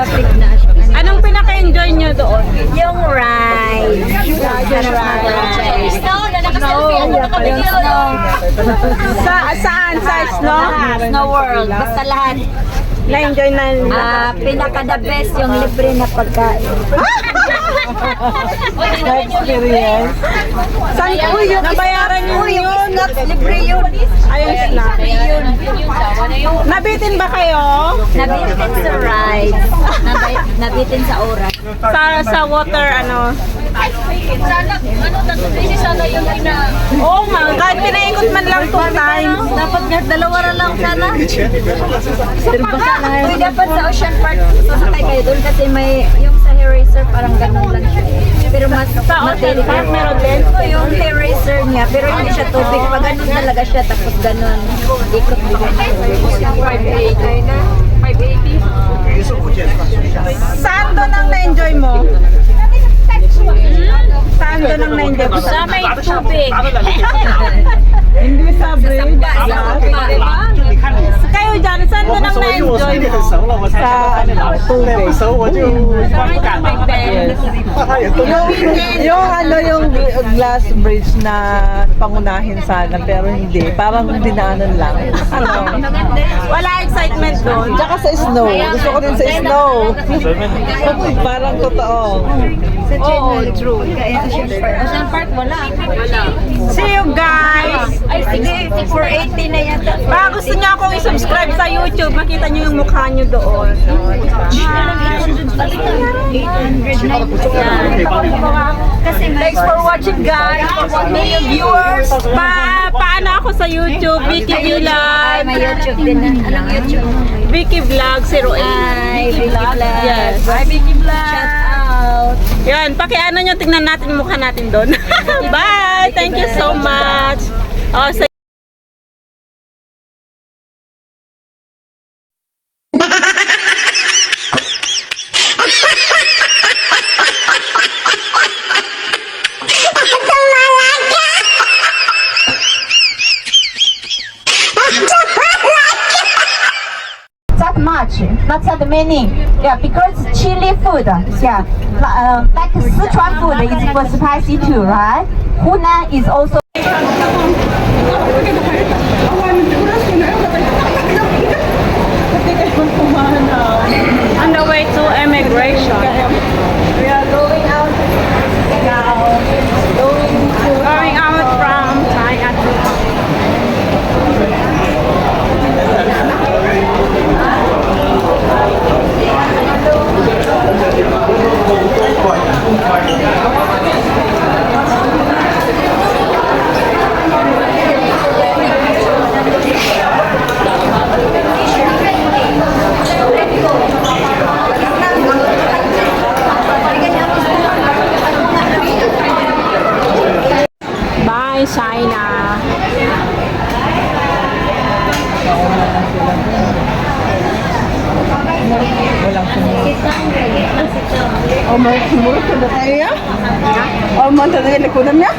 Traffic na siya. Anong pinaka-enjoy nyo doon? Yung ride. Yung ride. Snow na nakaselfie ako nakabigil. Sa, saan? Sa snow? Snow World. Basta lahat. Na-enjoy na Ah, pinaka the best yung libre na pagkain. experience. Saan po yun? Nabayaran yung yun? snack, libre yun. Ayun. Yun. Nabitin ba kayo? Nabitin sa ride. Nabi- Nabitin sa oras. Sa sa water ano? Sana, ano, tatlo busy sana yung ina. Oo nga, kahit pinaikot man lang two times. Dapat nga dalawa na lang sana. Uy, dapat sa Ocean Park, sasakay kayo doon kasi may, yung sa hair racer, parang ganun lang siya. Pero mas, Sa Ocean Park meron din? Yung hair racer niya, pero hindi siya tubig. Pag ganun talaga siya, tapos ganun. Ikot bigay. 580. 580. Saan doon ang na-enjoy mo? Hindi sa bread. Kayo dyan, saan mo nang na-enjoy mo? sa ano, tubig. So, what you yung, yung ano yung glass bridge na pangunahin sana pero hindi. Parang dinanan lang. Wala excitement doon. Tsaka sa snow. Gusto ko din sa snow. parang totoo. Sa Channel True. Ocean Park. Ocean Park wala. Wala. Sige, 480 na yata. Baka gusto niyo akong i-subscribe sa YouTube, makita niyo yung mukha niyo doon. 800 na Kasi Thanks for watching guys! For 1 million viewers! Pa paano ako sa YouTube? Vicky Vlog! may YouTube din. Anong YouTube? Vicky Vlog 08. Ay, Vicky Vlog. Yes. Hi Vicky Vlog! Shout out. Yan, pakiano nyo, tingnan natin mukha natin doon. Bye! Thank you so much! Oh, much, not that many. Yeah, because chili food, yeah, uh, like Sichuan food is for spicy too, right? Hunan is also Bye, China. Oh, may sumulot na tayo ya? Oh, man talaga likunan niya.